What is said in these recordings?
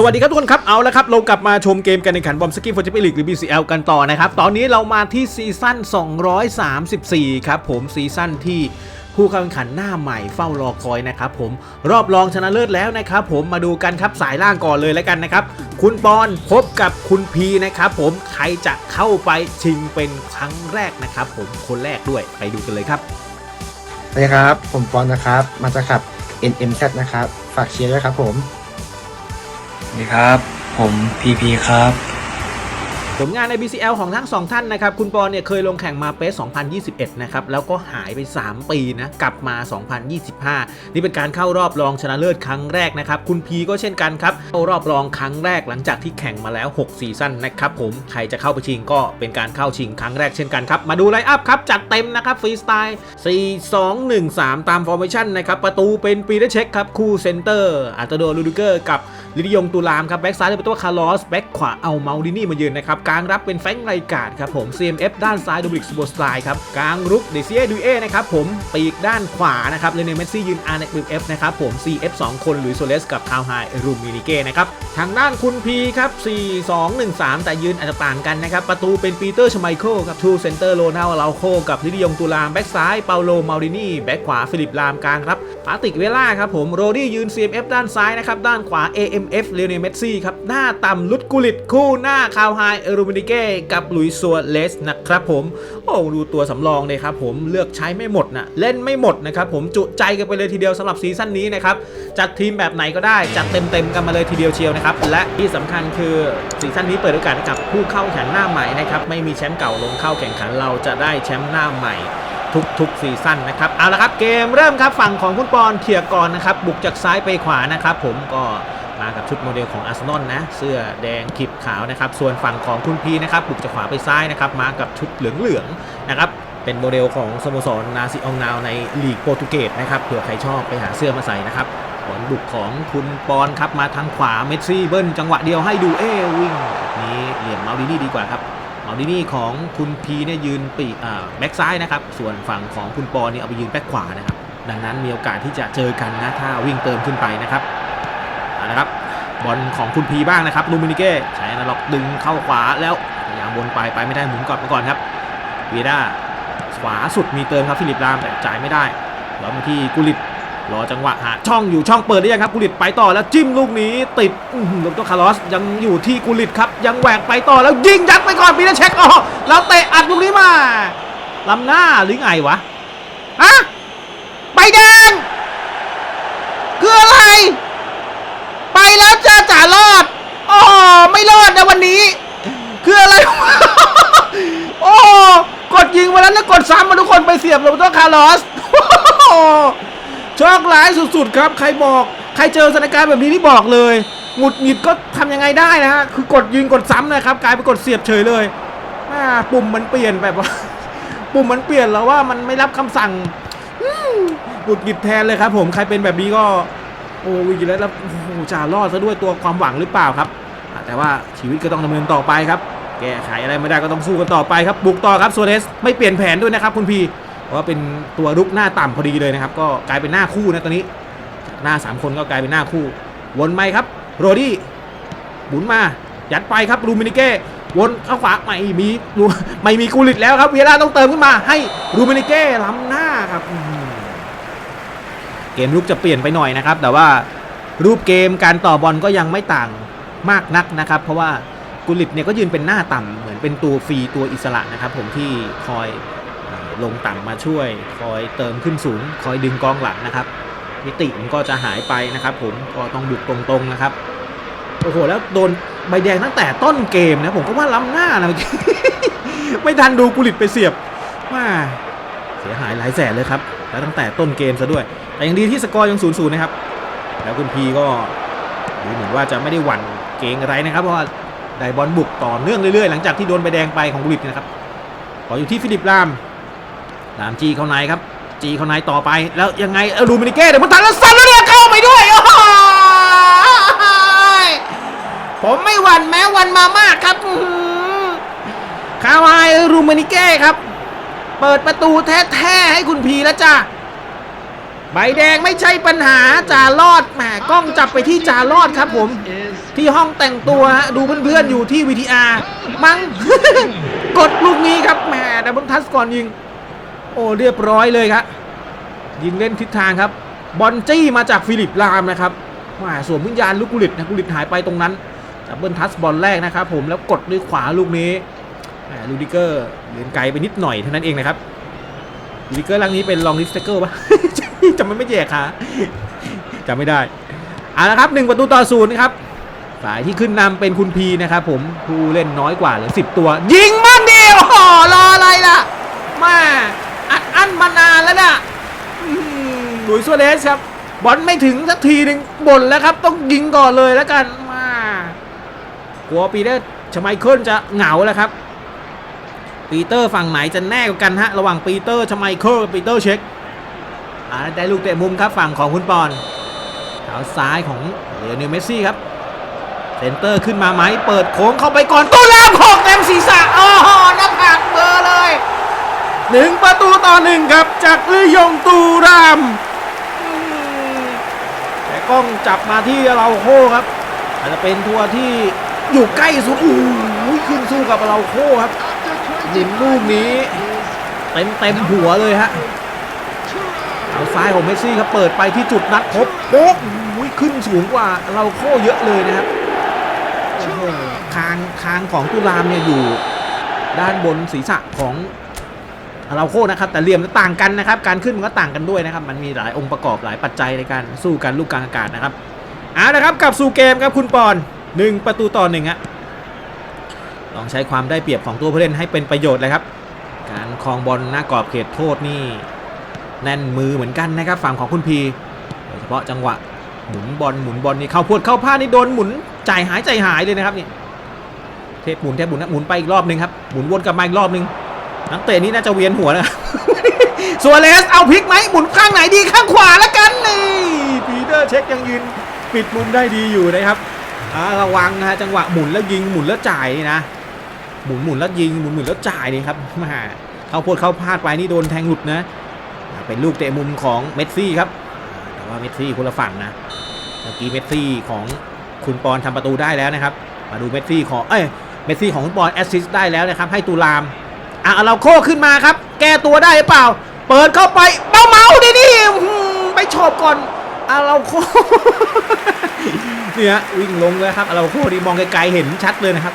สวัสดีครับทุกคนครับ เอาละครับ เรากลับมาชมเกมการแข่งขันบอมสกี้ฟอร์จิเปลิกหรือ BCL กันต่อนะครับ ตอนนี้เรามาที่ซีซั่น 234 ครับผมซีซั่นที่ผู้เข้าแข่งขันหน้าใหม่เฝ้ารอคอยนะครับผมรอบรองชนะเลิศแล้วนะครับผมมาดูกันครับสายล่างก่อนเลยแล้วกันนะครับ คุณปอนพบกับคุณพีนะครับผมใครจะเข้าไปชิงเป็นครั้งแรกนะครับผมคนแรกด้วยไปดูกันเลยครับสวัสดีครับ ผมปอนนะครับ มาจากขับ NMZ นะครับ ฝากเชียร์ด้วยครับผม สวัสดีครับ ผมพีพีครับ ผลงานใน BCL ของทั้งสองท่านนะครับ คุณปอเนี่ยเคยลงแข่งมาเปส2021 นะครับ แล้วก็หายไป 3 ปีนะ กลับมา 2025 นี่เป็นการเข้ารอบรองชนะเลิศครั้งแรกนะครับ คุณพีก็เช่นกันครับ เข้ารอบรองครั้งแรกหลังจากที่แข่งมาแล้ว 6 ซีซั่นนะครับผม ใครจะเข้าไปชิงก็เป็นการเข้าชิงครั้งแรกเช่นกันครับ มาดูไลน์อัพครับจัดเต็มนะครับฟรีสไตล์ 4 2 1 3 ตามฟอร์เมชั่นนะครับ ประตูเป็นปีเตอร์เช็คครับ คู่เซนเตอร์อัตโดลูดิเกอร์กับ ลิดิยงตุลามครับแบ็กซ้ายเป็นตัวคาร์ลอสแบ็กขวาเอาเมาดินี่มายืนนะครับกลางรับเป็นแฟรงไรกาดครับผม CMF ด้านซ้ายดูบิกสโบสไตล์ครับกลางรุกเดซิเอดูเอนะครับผมปีกด้านขวานะครับเลเนเมสซี่ยืนอาร์เน็กบิเอฟนะครับผม CF 2 คนหรือโซเลสกับคาวไฮรูมินิเก้นะครับทางด้านคุณพีครับ4 2 1 3 แต่ยืนอาจจะต่างกันนะครับประตูเป็นปีเตอร์ชไมเคิลครับทูเซนเตอร์โรนัลลาโคกับลิดิยงตุลามแบ็กซ้ายเปาโลมารินี่แบ็กขวาฟิลิปลามกลางครับปาติกเวล่าครับผมโรดี้ยืน CMF ด้านซ้ายนะครับด้านขวา MF เลเนเมสซี่ครับ หน้าต่ำลุดกุลิตคู่หน้าคาวไฮเอรูมินิเก้กับลุยส์ซัวเลสนะครับผม โอ้ดูตัวสำรองเลยครับผมเลือกใช้ไม่หมดนะเล่นไม่หมดนะครับผมจุใจกันไปเลยทีเดียวสำหรับซีซั่นนี้นะครับ จัดทีมแบบไหนก็ได้ จัดเต็มๆกันมาเลยทีเดียวเชียวนะครับ และที่สำคัญคือซีซั่นนี้เปิดโอกาสให้กับผู้เข้าแข่งหน้าใหม่นะครับไม่มีแชมป์เก่าลงเข้าแข่งขันเราจะได้แชมป์หน้าใหม่ทุกๆซีซั่นนะครับเอาละครับเกมเริ่มครับฝั่งของคุณปอนเทียก่อนนะครับบุกจากซ้ายไปขวานะครับผมก็ มากับชุดโมเดลของอาร์เซนอลนะ เสื้อแดงขีบขาวนะครับ ส่วนฝั่งของคุณพีนะครับบุกจากขวาไปซ้ายนะครับ มากับชุดเหลืองๆนะครับ เป็นโมเดลของสโมสรนาซิอองนาวในลีกโปรตุเกสนะครับ เผื่อใครชอบไปหาเสื้อมาใส่นะครับผลบุกของคุณปอนครับมาทางขวาเมสซี่เบิ้ลจังหวะเดียวให้ดูเอ้วิ่งแบบนี้เหลี่ยมมาดินี่ดีกว่าครับเอาดินี่ของคุณพีเนี่ยยืนปีอ่าแบ็กซ้ายนะครับ ส่วนฝั่งของคุณปอเนี่ยเอาไปยืนแบ็กขวานะครับดังนั้นมีโอกาสที่จะเจอกันนะถ้าวิ่งเติมขึ้นไปนะครับเอาละครับ บอลของคุณพีบ้างนะครับลูมินิเก้ใช้อนาล็อกดึงเข้าขวาแล้วพยายามวนไปไปไม่ได้หมุนกลับมาก่อนครับเวียด้าขวาสุดมีเติมครับฟิลิปลามแต่จ่ายไม่ได้แล้วมาที่กุลิตรอจังหวะหาช่องอยู่ช่องเปิดได้ยังครับกุลิตไปต่อแล้วจิ้มลูกนี้ติดลูกตัวคาร์ลอสยังอยู่ที่กุลิตครับยังแหวกไปต่อแล้วยิงยัดไปก่อนปีเตอร์เช็คออกแล้วเตะอัดลูกนี้มาลำหน้าหรือไงวะฮะใบแดงคืออะไร ไปแล้วเจอจ่ารอดอ๋อไม่รอดนะวันนี้ คืออะไร โอ้กดยิงมาแล้วนะกด เสียบลงตัวคาร์ลอสโชคร้ายสุดๆ ครับ ใครบอกใครเจอสถานการณ์แบบนี้ที่บอกเลยหงุดหงิดก็ทำยังไงได้นะฮะคือกดยิงกดซ้ำนะครับ กลายเป็นกดเสียบเฉยเลยปุ่มมันเปลี่ยนแบบว่า ปุ่มมันเปลี่ยนแล้วว่ามันไม่รับคำสั่งหงุดหงิดแทนเลยครับ ผมใครเป็นแบบนี้ก็ โอ้วิกฤตแล้วแล้วโอ้โหจะรอดซะด้วยตัวความหวังหรือเปล่าครับ แต่ว่าชีวิตก็ต้องดำเนินต่อไปครับ แก้ไขอะไรไม่ได้ก็ต้องสู้กันต่อไปครับ บุกต่อครับโซเดสไม่เปลี่ยนแผนด้วยนะครับคุณพี ว่าเป็นตัวรุกหน้าต่ำพอดีเลยนะครับ ก็กลายเป็นหน้าคู่นะตอนนี้ หน้า 3 คนก็กลายเป็นหน้าคู่ วนไปครับ โรดี้หมุนมา ยัดไปครับลูมินิเก้วนเข้าขวาไม่มีไม่มีกูลิตแล้วครับเวลาต้องเติมขึ้นมาให้ลูมินิเก้ล้ำหน้าครับเกมลุกจะเปลี่ยนไปหน่อยนะครับ แต่ว่ารูปเกมการต่อบอลก็ยังไม่ต่างมากนักนะครับ เพราะว่ากุลิตเนี่ยก็ยืนเป็นหน้าต่ำเหมือนเป็นตัวฟรีตัวอิสระนะครับ ผมที่คอย ลงต่ำมาช่วย คอยเติมขึ้นสูง คอยดึงกองหลังนะครับ มิติมันก็จะหายไปนะครับ ผมก็ต้องบุกตรงๆนะครับโอ้โหแล้วโดนใบแดงตั้งแต่ต้นเกมนะผมก็ว่าล้ำหน้านะไม่ทันดูกุลิตไปเสียบว่าเสียหายหลายแสนเลยครับ แล้วตั้งแต่ต้นเกมซะด้วย แต่ยังดีที่สกอร์ยังศูนย์ศูนย์นะครับ แล้วคุณพีก็ดูเหมือนว่าจะไม่ได้หวั่นเกงอะไรนะครับ เพราะว่าได้บอลบุกต่อเนื่องเรื่อยๆ หลังจากที่โดนใบแดงไปของกุลิตนะครับขออยู่ที่ฟิลิปลาม ตามจีเข้าในครับ จีเข้าในต่อไปแล้วยังไงลูมินิเก้เดี๋ยวมันทันแล้วซันแล้วเนี่ยเข้าไปด้วยโอ้โหผมไม่หวั่นแม้วันมามากครับคาวายลูมินิเก้ครับ เปิดประตูแท้ๆให้คุณพีแล้วจ้าใบแดงไม่ใช่ปัญหาจ่ารอดแหมกล้องจับไปที่จ่ารอดครับผม ที่ห้องแต่งตัวดูเพื่อนๆอยู่ที่ VTR มัง้งกดลูกนี้ครับแหมดับเบิลทัสก่อนยิง อ้เรียบร้อยเลยครับยิงเล่นทิศทางครับ บอลจี้มาจากฟิลิปลามนะครับมาสวมวิญญาณลูกกุลิตนะกุลิตหายไปตรงนั้นดับเบิลทัสบอลแรกนะครับผมแล้วกดด้วยขวาลูกนี้ลูดิเกอร์เลียนไกลไปนิดหน่อยเท่านั้นเองนะครับลูดิเกอร์ลังนี้เป็นลองลิสเตเกอร์ปะจำไม่ไม่แย่ค่ะจำไม่ได้เอาละครับหนึ่งประตูต่อศูนย์ครับฝ่ายที่ขึ้นนำเป็นคุณพีนะครับผมผู้เล่นน้อยกว่าเหลือสิบตัว ยิงมั่งเดียวโอ้รออะไรล่ะมา นมานานแล้วน่ะอืมหลุยส์ซัวเรสครับบอลไม่ถึงสักทีหนึ่งบ่นแล้วครับ ต้องยิงก่อนเลยแล้วกันมากลัวปีเตอร์ชไมเคิลจะเหงาแล้วครับ ปีเตอร์ฝั่งไหนจะแน่กว่ากันฮะ ระหว่างปีเตอร์ชไมเคิลกับปีเตอร์เช็คอ่าได้ลูกเตะมุมครับฝั่งของคุณปอนเท้าซ้ายของเลโอเนลเมสซี่ครับเซนเตอร์ขึ้นมาไหมเปิดโค้งเข้าไปก่อนตู้แล้วของเต็มศีรษะอ๋อหน้าผากเบอร์เลย หนึ่งประตูต่อหนึ่งครับจากลือยงตูรามแต่กล้องจับมาที่เราโคครับ อาจจะเป็นทัวร์ที่อยู่ใกล้สุดโอ้โหขึ้นสู้กับเราโคครับหนินลูกนี้เต็มเต็มหัวเลยฮะเอาซ้ายของเมสซี่ครับเปิดไปที่จุดนัดพบโป๊ะโอ้ยขึ้นสูงกว่าเราโคเยอะเลยนะครับคางคางของตุลามเนี่ยอยู่ด้านบนศีรษะของ เราโคนะครับแต่เหลี่ยมต่างกันนะครับการขึ้นมันก็ต่างกันด้วยนะครับมันมีหลายองค์ประกอบหลายปัจจัยในการสู้กันลูกกลางอากาศนะครับเอาละครับกลับสู่เกมครับคุณปอนหนึ่งประตูต่อหนึ่งฮะลองใช้ความได้เปรียบของตัวผู้เล่นให้เป็นประโยชน์เลยครับ การครองบอลหน้ากรอบเขตโทษนี่แน่นมือเหมือนกันนะครับฝั่งของคุณพีโดยเฉพาะจังหวะหมุนบอลหมุนบอลนี่เข้าพวดเข้าพลาดนี่โดนหมุนจ่ายหายใจหายเลยนะครับนี่เทปหมุนเทปหมุนนะหมุนไปอีกรอบหนึ่งครับหมุนวนกลับมาอีกรอบหนึ่ง นักเตะนี่น่าจะเวียนหัวนะส่วเลสเอาพลิกไหมหมุนข้างไหนดีข้างขวาแล้วกันนี่ปีเตอร์เช็คยังยืนปิดมุมได้ดีอยู่นะครับระวังนะจังหวะหมุนแล้วยิงหมุนแล้วจ่ายนี่นะหมุนหมุนแล้วยิงหมุนหมุนแล้วจ่ายนี่ครับมาเข้าโพดเข้าพลาดไปนี่โดนแทงหลุดนะเป็นลูกเตะมุมของเมสซี่ครับแต่ว่าเมสซี่คนละฝั่งนะเมื่อกี้เมสซี่ของคุณปอนทำประตูได้แล้วนะครับ มาดูเมสซี่ของเอ้ยเมสซี่ของคุณปอนแอสซิสต์ได้แล้วนะครับ ให้ตูลาม อะเราโค้ขึ้นมาครับ แก้ตัวได้หรือเปล่า เปิดเข้าไปเบ้าเมาดินี่ไปชอบก่อนอะเราโคเนี่ยวิ่งลงเลยครับอะเราโคดีมองไกลๆเห็นชัดเลยนะครับ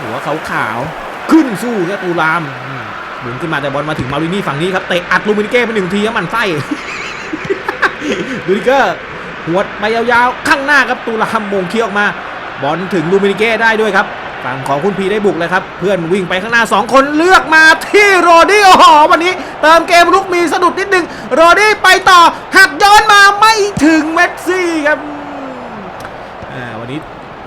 หัวขาวขึ้นสู้ครับตูรามหมุนขึ้นมาแต่บอลมาถึงมารินี่ฝั่งนี้ครับเตะอัดลูมินิเก้ไปหนึ่งทีครับมันไส้ดูดิเกอร์หัวไปยาวๆ ข้างหน้าครับตูรามมงเคี้ยวออกมา บอลถึงลูมินิเก้ได้ด้วยครับ ฝั่งของคุณพีได้บุกเลยครับ เพื่อนวิ่งไปข้างหน้า 2 คนเลือกมาที่โรดี้โอ้โหวันนี้เติมเกมลุกมีสะดุดนิดนึง โรดี้ไปต่อหักย้อนมาไม่ถึงเมสซี่ครับวันนี้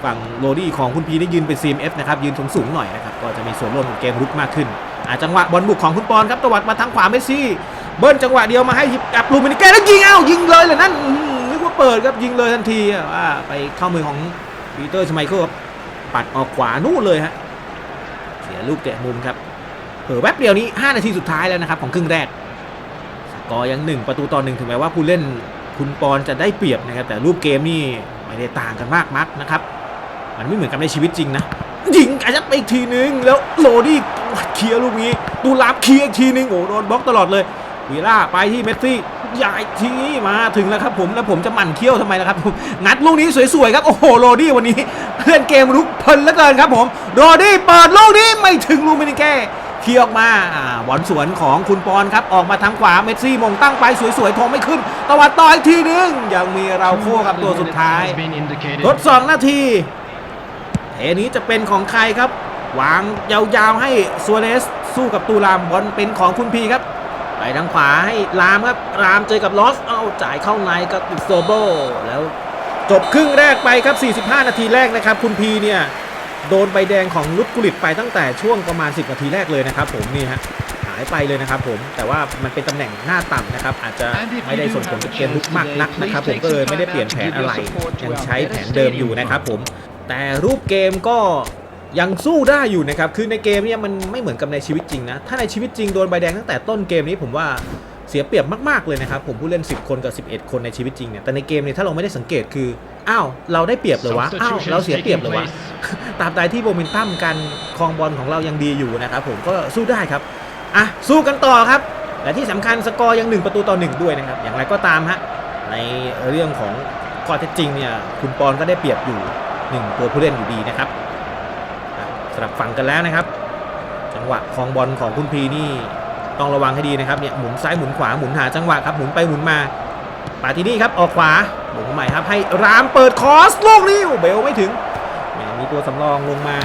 ฝั่งโรดี้ของคุณพีได้ยืนเป็น CMF นะครับยืนสูงสูงหน่อยนะครับก็จะมีส่วนร่วมของเกมรุกมากขึ้นอาจังหวะบอลบุกของคุณปอนครับตวัดมาทางขวาเมสซี่ เบิ้ลจังหวะเดียวมาให้กับลูมินิเก้แล้วยิงเอ้ายิงเลยเลยนั่นนึกว่าเปิดครับยิงเลยทันทีว่าไปเข้ามือของปีเตอร์ชไมเคิลครับ ปัดออกขวานู่นเลยฮะเสียลูกเตะมุมครับเผอแวบเดียวนี้ 5 นาทีสุดท้ายแล้วนะครับ ของครึ่งแรกสกอร์ยังหนึ่งประตูต่อหนึ่งถึงแม้ว่าผู้เล่นคุณปอนจะได้เปรียบนะครับ แต่รูปเกมนี่ไม่ได้ต่างกันมากนักนะครับ มันไม่เหมือนกับในชีวิตจริงนะยิงอาจจะไปอีกทีนึง แล้วโรดี้เคลียร์ลูกนี้ดูลาบเคลียร์อีกทีนึงโอ้โดนบล็อกตลอดเลย วีล่าไปที่เมสซี่ใหญ่ทีมาถึงแล้วครับผมแล้วผมจะหมั่นเคี้ยวทำไมล่ะครับผมงัดลูกนี้สวยๆครับโอ้โหโรดี้วันนี้เล่นเกมรุกเพลินเหลือเกินครับผมโรดี้เปิดลูกนี้ไม่ถึงลูมินิเก้เคลียร์ออกมาอ่าบอลสวนของคุณปอนครับออกมาทางขวาเมสซี่มงตั้งไปสวยๆทงไม่ขึ้นตวัดต่ออีกทีนึงยังมีเราโค้กับตัวสุดท้ายทดสองนาทีเทนี้จะเป็นของใครครับวางยาวๆให้ซัวเรสสู้กับตูรามบอลเป็นของคุณพีครับ ไปทางขวาให้รามครับ รามเจอกับลอส เอาจ่ายเข้าในกับอิโซโบแล้วจบครึ่งแรกไปครับ 45 นาทีแรกนะครับ คุณพีเนี่ยโดนใบแดงของลุดกุลิตไปตั้งแต่ช่วงประมาณ 10 นาทีแรกเลยนะครับผมนี่ฮะหายไปเลยนะครับผมแต่ว่ามันเป็นตำแหน่งหน้าต่ำนะครับอาจจะไม่ได้ส่งผลกับเกมลุกมากนักนะครับผมก็เลยไม่ได้เปลี่ยนแผนอะไรยังใช้แผนเดิมอยู่นะครับผมแต่รูปเกมก็ ยังสู้ได้อยู่นะครับ คือในเกมเนี่ยมันไม่เหมือนกับในชีวิตจริงนะ ถ้าในชีวิตจริงโดนใบแดงตั้งแต่ต้นเกมนี้ผมว่าเสียเปรียบมากๆเลยนะครับ ผมผู้เล่น 10 คนกับ 11 คนในชีวิตจริงเนี่ย แต่ในเกมเนี่ยถ้าเราไม่ได้สังเกตคือ อ้าว เราได้เปรียบเหรือวะ อ้าว เราเสียเปรียบเหรือวะตราบใดที่โมเมนตัมการครองบอลของเรายังดีอยู่นะครับผม ก็สู้ได้ครับ อะ สู้กันต่อครับ และที่สำคัญสกอร์ยัง 1 ประตูต่อ 1 ด้วยนะครับ อย่างไรก็ตามฮะ ในเรื่องของข้อเท็จจริงเนี่ย คุณปอนก็ได้เปรียบอยู่ 1 ตัวผู้เล่นอยู่ดีนะครับอะส ลับฝั่งกันแล้วนะครับ จังหวะครองบอลของคุณพีนี่ต้องระวังให้ดีนะครับเนี่ยหมุนซ้ายหมุนขวาหมุนหาจังหวะครับหมุนไปหมุนมาปาตินี่ครับออกขวาหมุนใหม่ครับให้รามเปิดคอสลูกนี้เบลไม่ถึงแหมมีตัวสำรองลงมา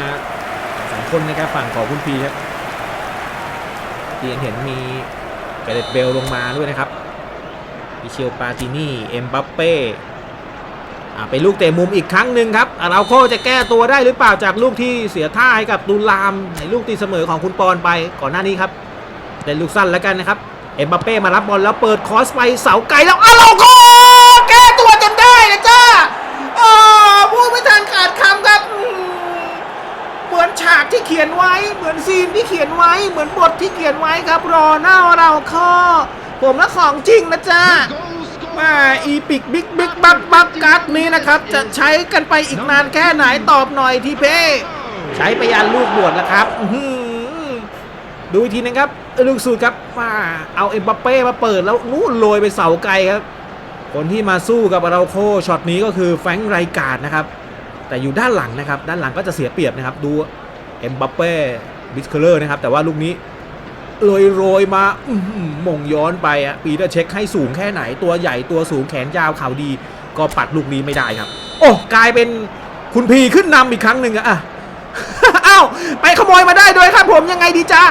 สองคนนะครับฝั่งของคุณพีครับที่ยังเห็นมีเกเรตเบลลงมาด้วยนะครับมิเชลปาตินี่เอ็มบัปเป้ เป็นลูกเตะมุมอีกครั้งหนึ่งครับอาราโคจะแก้ตัวได้หรือเปล่าจากลูกที่เสียท่าให้กับดูลามในลูกตีเสมอของคุณปอนไปก่อนหน้านี้ครับเล่นลูกสั้นแล้วกันนะครับเอ็มบัปเป้มารับบอลแล้วเปิดคอสไปเสาไกลแล้วอาราโคแก้ตัวจนได้นะจ้าอพูดไม่ทันขาดคำครับเหมือนฉากที่เขียนไว้ เหมือนซีนที่เขียนไว้ เหมือนบทที่เขียนไว้ครับรอหน้าเราข้อผมและของจริงนะจ๊ะ มาอีปิกบิ๊กบิ๊กบักบักกัดนี้นะครับ จะใช้กันไปอีกนานแค่ไหนตอบหน่อยทีเพ่ใช้ไปยันลูกบวชแล้วครับดูทีนึงครับลูกสูตรครับมาเอาเอ็มบัปเป้มาเปิดแล้วนู่นโรยไปเสาไกลครับ คนที่มาสู้กับอาราโคช็อตนี้ก็คือแฟรงค์ไรการ์ดนะครับ แต่อยู่ด้านหลังนะครับ ด้านหลังก็จะเสียเปรียบนะครับ ดูเอ็มบัปเป้บิสเคเลอร์นะครับ แต่ว่าลูกนี้ โรยโรยมาอื้อหือมงย้อนไปอะปีเตอร์เช็คให้สูงแค่ไหนตัวใหญ่ตัวสูงแขนยาวเข่าดี ก็ปัดลูกนี้ไม่ได้ครับ โอ้กลายเป็นคุณพีขึ้นนำอีกครั้งหนึ่งอะอะอ้าวไปขโมยมาได้ด้วยครับผมยังไงดีจ้า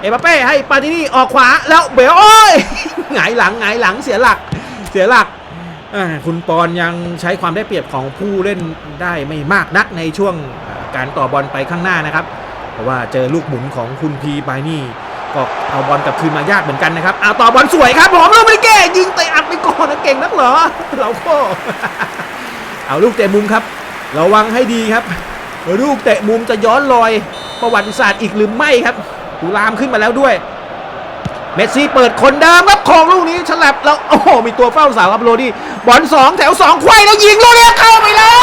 เอ็มบัปเป้ให้ปาตินี่ออกขวาแล้วเบลโอ้ยหงายหลังหงายหลังเสียหลักเสียหลักคุณปอนยังใช้ความได้เปรียบของผู้เล่นได้ไม่มากนักในช่วงการต่อบอลไปข้างหน้านะครับ เพราะว่าเจอลูกหมุนของคุณพีบายนี่ ก็เอาบอลกลับคืนมายากเหมือนกันนะครับเอาต่อบอลสวยครับผมลูกไม่ได้แก้ยิงเตะอัดไปก่อนนะเก่งนักเหรอเราก็เอาลูกเตะมุมครับระวังให้ดีครับ ลูกเตะมุมจะย้อนรอยประวัติศาสตร์อีกหรือไม่ครับตุลามขึ้นมาแล้วด้วย เมสซี่เปิดคนเดิมครับของลูกนี้ฉลับแล้วโอ้โหมีตัวเฝ้าสาวครับโรดี้บอลสองแถวสองไขว้แล้วยิงลูกนี้เข้าไปแล้ว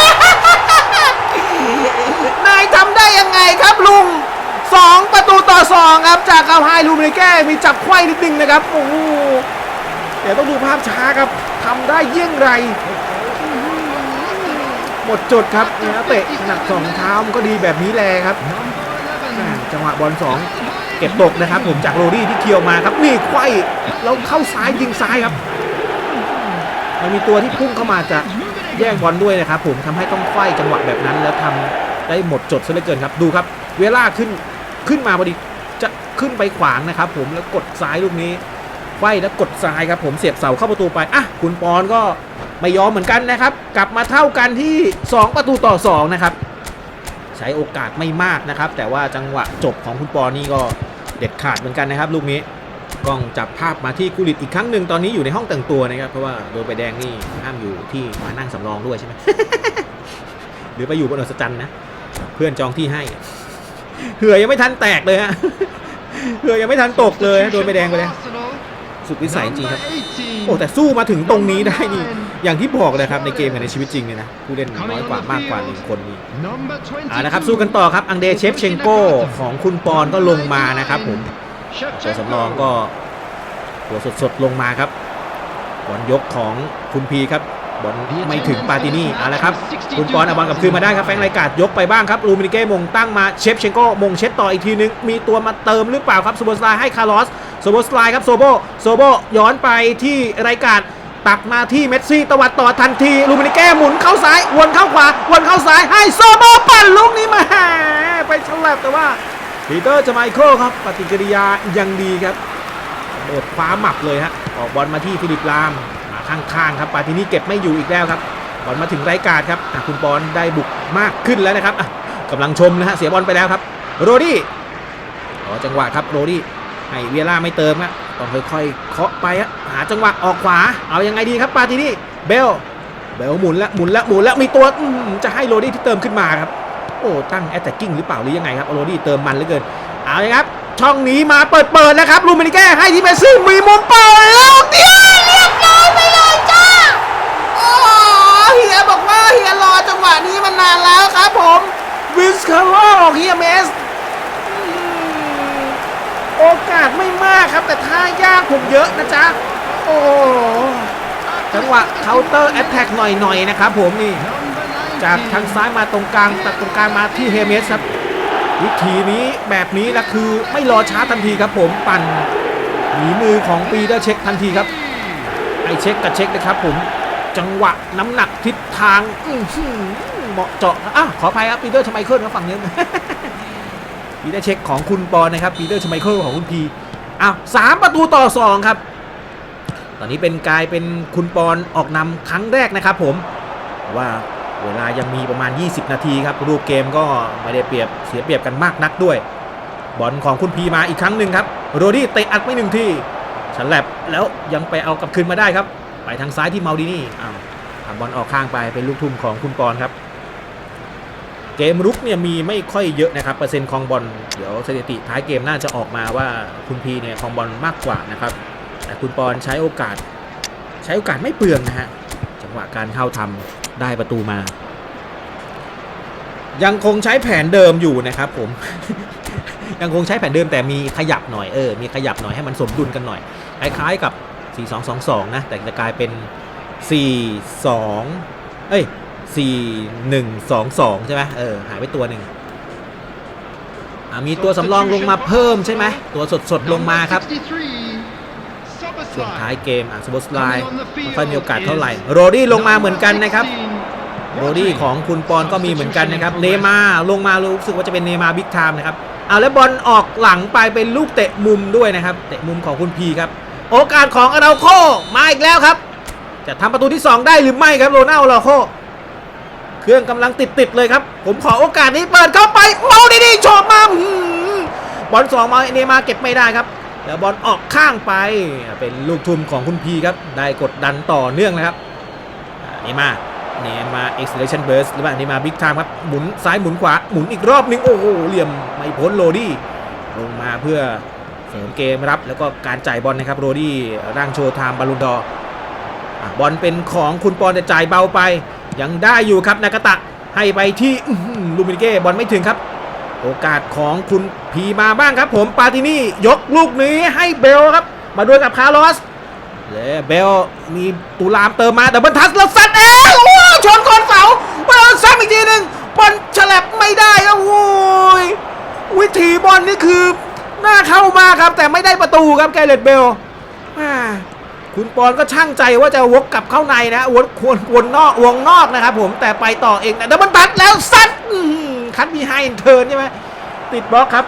นายทำได้ยังไงครับลุง สองประตูต่อสองครับ จากคาไฮลูมิเก้มีจับไขว้นิดนึงนะครับโอ้โหเดี๋ยวต้องดูภาพช้าครับทำได้เยี่ยงไร หมดจดครับเนี่ยเตะหนักสองเท้ามันก็ดีแบบนี้แหละครับ จังหวะบอลสองเก็บตกนะครับ ผมจากโรดี้ที่เคียวมาครับนี่ไขว้แล้วเข้าซ้ายยิงซ้ายครับ มันมีตัวที่พุ่งเข้ามาจะแย่งบอลด้วยนะครับผมทำให้ต้องไขว้จังหวะแบบนั้นแล้วทำได้หมดจดซะเหลือเกินครับ ดูครับ เวลาขึ้น ขึ้นมาพอดีจะขึ้นไปขวางนะครับผมแล้วกดซ้ายลูกนี้ไขว้แล้วกดซ้ายครับผมเสียบเสาเข้าประตูไปอะคุณปอนก็ไม่ยอมเหมือนกันนะครับ กลับมาเท่ากันที่ 2 ประตูต่อ 2 นะครับ ใช้โอกาสไม่มากนะครับ แต่ว่าจังหวะจบของคุณปอนนี่ก็เด็ดขาดเหมือนกันนะครับ ลูกนี้กล้องจับภาพมาที่กุลิตอีกครั้งหนึ่งตอนนี้อยู่ในห้องแต่งตัวนะครับ เพราะว่าโดนใบแดงนี่ห้ามอยู่ที่มานั่งสำรองด้วยใช่ไหมหรือไปอยู่บนอัศจรรย์นะ เพื่อนจองที่ให้ เหือยังไม่ทันแตกเลยฮะเหือยังไม่ทันตกเลยฮะโดนใบแดงไปเลยสุดวิสัยจริงครับโอ้แต่สู้มาถึงตรงนี้ได้นี่อย่างที่บอกเลยครับในเกมกับในชีวิตจริงเนี่ยนะผู้เล่นน้อยกว่ามากกว่าหนึ่งคนนี่อ่านะครับสู้กันต่อครับอังเดเชฟเชงโกของคุณปอนก็ลงมานะครับผมตัวสำรองก็ตัวสดๆลงมาครับบอลยกของคุณพีครับบอล ไม่ถึงปาตินี่เอาละครับคุณปอนเอาบอลกลับคืนมาได้ครับแฟรงค์ไรกาดยกไปบ้างครับลูมินิเก้มงตั้งมาเชฟเชงโกมงเช็ดต่ออีกทีนึง มีตัวมาเติมหรือเปล่าครับโซโบสไลให้คาร์ลอสโซโบสไลครับโซโบโซโบย้อนไปที่ไรกาดตักมาที่เมสซี่ตวัดต่อทันทีลูมินิเก้หมุนเข้าซ้ายวนเข้าขวาวนเข้าซ้ายให้โซโบปั่นลูกนี้มาไปฉลับแต่ว่าปีเตอร์จะไมเคิลครับปฏิกิริยายังดีครับโดดคว้าหมับเลยฮะออกบอลมาที่ฟิลิปลามมา ข้างๆครับปาตินี่เก็บไม่อยู่อีกแล้วครับบอลมาถึงไรการครับคุณปอนได้บุกมากขึ้นแล้วนะครับอะกำลังชมนะฮะเสียบอลไปแล้วครับโรดี้ขอจังหวะครับโรดี้ให้เวียร่าไม่เติมครับต้องค่อยๆเคาะไปฮะหาจังหวะออกขวาเอายังไงดีครับปาตินี่เบลเบลหมุนแล้วหมุนแล้วหมุนแล้วมีตัวจะให้โรดี้ที่เติมขึ้นมาครับโอ้ตั้งแอตแทกกิ้งหรือเปล่าหรือยังไงครับโรดี้เติมมันเหลือเกินเอาเลยครับช่องนี้มาเปิดเปิดนะครับลูมินิเก้ให้ที่เมซี่มีมุมเปิดแล้วเดียวเรียบร้อยไปเลยจ้า โอ้โหเฮียบอกว่าเฮียรอจังหวะนี้มานานแล้วครับผมวิสคาร์โลเฮียเมสอืมโอกาสไม่มากครับแต่ท่ายากผม เยอะนะจ๊ะ โอ้จังหวะเคาน์เตอร์แอตแทกหน่อยๆนะครับผมนี่ จากทางซ้ายมาตรงกลางตัดตรงกลางมาที่เฮเมสครับ วิธีนี้แบบนี้นะคือไม่รอช้าทันทีครับผมปั่นหนีมือของปีเตอร์เช็คทันทีครับ ไอเช็คกับเช็คนะครับผมจังหวะน้ำหนักทิศทางเหมาะเจาะอะขออภัยครับปีเตอร์ชไมเคิลครับฝั่งนี้ปีเตอร์เช็คของคุณปอนนะครับปีเตอร์ชไมเคิลของคุณพี อ้าวสามประตูต่อสองครับ ตอนนี้เป็นกลายเป็นคุณปอนออกนำครั้งแรกนะครับผมว่าเวลายังมีประมาณ 20 นาทีครับรูปเกมก็ไม่ได้เปรียบเสียเปรียบกันมากนักด้วย บอลของคุณพีมาอีกครั้งหนึ่งครับ โรดี้เตะอัดไม่หนึ่งทีฉันแลบแล้วยังไปเอากลับคืนมาได้ครับ ไปทางซ้ายที่เมาดินี่อ้าวทำบอลออกข้างไปเป็นลูกทุ่มของคุณปอนครับ เกมรุกเนี่ยมีไม่ค่อยเยอะนะครับเปอร์เซ็นต์คองบอลเดี๋ยวสถิติท้ายเกมน่าจะออกมาว่าคุณพีเนี่ยคองบอลมากกว่านะครับแต่คุณปอนใช้โอกาส ใช้โอกาสไม่เปลืองนะฮะจังหวะการเข้าทำได้ประตูมา ยังคงใช้แผนเดิมอยู่นะครับผม ยังคงใช้แผนเดิมแต่มีขยับหน่อยเออมีขยับหน่อยให้มันสมดุลกันหน่อยคล้ายๆกับ 4222 นะ แต่จะกลายเป็น 42 เอ้ย 4122ใช่ไหมเออหายไปตัวหนึ่งอะมีตัวสำรองลงมาเพิ่มใช่ไหมตัวสดๆลงมาครับช่วงท้ายเกมอะสปอร์ตไลน์ไม่ค่อยมีโอกาสเท่าไหร่โรดี้ลงมาเหมือนกันนะครับโรดี้ของคุณปอนก็มีเหมือนกันนะครับเนมาลงมารู้สึกว่าจะเป็นเนมาบิ๊กไทม์นะครับเอาแล้วบอลออกหลังไปเป็นลูกเตะมุมด้วยนะครับ เตะมุมของคุณพีครับ โอกาสของอาราโคมาอีกแล้วครับ จะทำประตูที่ 2 ได้หรือไม่ครับโรนัลอาราโค เครื่องกำลังติดติดเลยครับ ผมขอโอกาสนี้เปิดเข้าไปเมาดีๆโฉบมาบอลสองมาเนมาเก็บไม่ได้ครับแล้วบอลออกข้างไปเป็นลูกทุ่มของคุณพีครับ ได้กดดันต่อเนื่องนะครับอ่าเนมาเนมา acceleration burst หรือว่าเนมา big time ครับหมุนซ้ายหมุนขวาหมุนอีกรอบนึงโอ้โหเหลี่ยมไม่พ้นโรดี้ลงมาเพื่อเสริมเกมรับ แล้วก็การจ่ายบอลนะครับโรดี้ร่างโชว์ไทม์บอลลูนดอบอลเป็นของคุณปอนแต่จ่ายเบาไป ยังได้อยู่ครับนากาตะให้ไปที่ลูมินเก้บอลไม่ถึงครับ โอกาสของคุณพีมาบ้างครับ ผมปาตินี่ยกลูกนี้ให้เบลครับ มาด้วยกับคาร์ลอสและเบลมีตุลามเติมมาแต่บรรทัดแล้วซัดเองโอ้ชนคนเสาบอลซ้ำอีกทีหนึ่งบอลฉลับไม่ได้ครับโอ้ยวิถีบอลนี่คือน่าเข้ามาครับ แต่ไม่ได้ประตูครับแกเรตเบลม่ คุณปอนก็ช่างใจว่าจะวกกลับเข้าในนะวนวนวนนอกวงนอกนะครับผมแต่ไปต่อเองนะแต่บรรทัดแล้วซัดคัดมีไฮเทิร์นใช่ไหมติดบล็อกครับ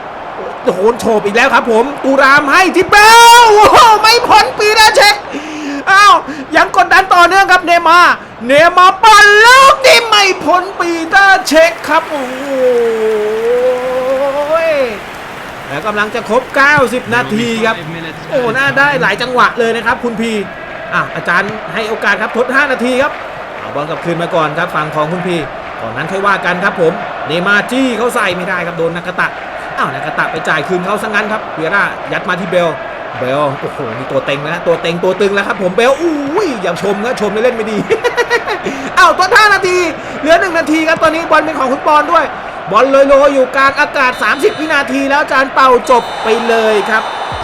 โอ้โฉบอีกแล้วครับผมตูรามให้ทิปเปิลไม่พ้นปีนะเช็คอ้าวยังกดดันต่อเนื่องครับเนมาเนมาปั่นลูกนี่ไม่พ้นปีเตอร์เช็คครับโอ้โห แล้วกำลังจะครบ 90 นาทีครับ โอ้น่าได้หลายจังหวะเลยนะครับ คุณพีอะอาจารย์ให้โอกาสครับทด 5 นาทีครับเอาบอลกลับคืนมาก่อนครับฝั่งของคุณพีก่อนนั้นค่อยว่ากันครับผมเนมาร์จี้เขาใส่ไม่ได้ครับโดนนากาตะอ้าวนากาตะไปจ่ายคืนเขาซะงั้นครับเวียร่ายัดมาที่เบลเบลโอ้โหนี่ตัวเต็งแล้วนะตัวเต็งตัวตึงแล้วครับผมเบลอุ้ยอย่าชมนะชมเล่นไม่ดีอ้าวตัวท่านาทีเหลือหนึ่งนาทีครับตอนนี้บอลเป็นของคุณปอนด้วย บอลลอยๆอยู่กลางอากาศ 30 วินาทีแล้วจารย์เป่าจบไปเลยครับ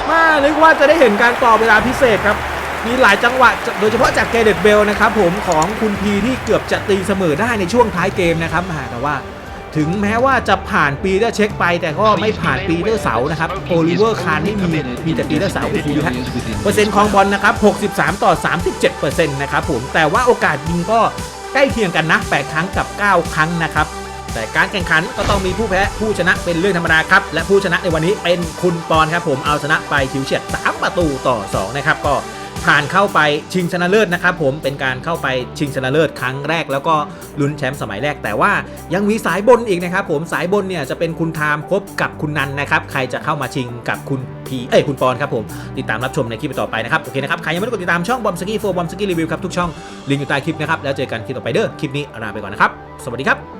มานึกว่าจะได้เห็นการต่อเวลาพิเศษครับ มีหลายจังหวะโดยเฉพาะจากเกเดตเบลนะครับผมของคุณพีที่เกือบจะตีเสมอได้ในช่วงท้ายเกมนะครับแต่ว่าถึงแม้ว่าจะผ่านปีเตอร์เช็คไป แต่ก็ไม่ผ่านปีเตอร์เสานะครับโอลิเวอร์คาร์ไม่มีมีแต่ปีเตอร์เสาคุณดูฮะเปอร์เซ็นต์ของบอลนะครับ 63 ต่อ 37%นะครับผมแต่ว่าโอกาสยิงก็ใกล้เคียงกันนะ 8 ครั้งกับ 9 ครั้งนะครับ แต่การแข่งขันก็ต้องมีผู้แพ้ผู้ชนะเป็นเรื่องธรรมดาครับ และผู้ชนะในวันนี้เป็นคุณปอนครับ ผมเอาชนะไปชิวเฉียด 3 ประตูต่อ 2 นะครับ ก็ผ่านเข้าไปชิงชนะเลิศนะครับผมเป็นการเข้าไปชิงชนะเลิศครั้งแรก แล้วก็ลุ้นแชมป์สมัยแรก แต่ว่ายังมีสายบนอีกนะครับผมสายบนเนี่ยจะเป็นคุณทามพบกับคุณนันนะครับใครจะเข้ามาชิงกับคุณพีเอ้ยคุณปอนครับผมติดตามรับชมในคลิปต่อไปนะครับโอเคนะครับใครยังไม่ได้กดติดตามช่องบอมสกี้โฟบอมสกี้รีวิวครับทุกช่องลิงก์อยู่ใต้คลิปนะครับแล้วเจอกันคลิปต่อไปเด้อคลิปนี้ลาไปก่อนนะครับสวัสดีครับ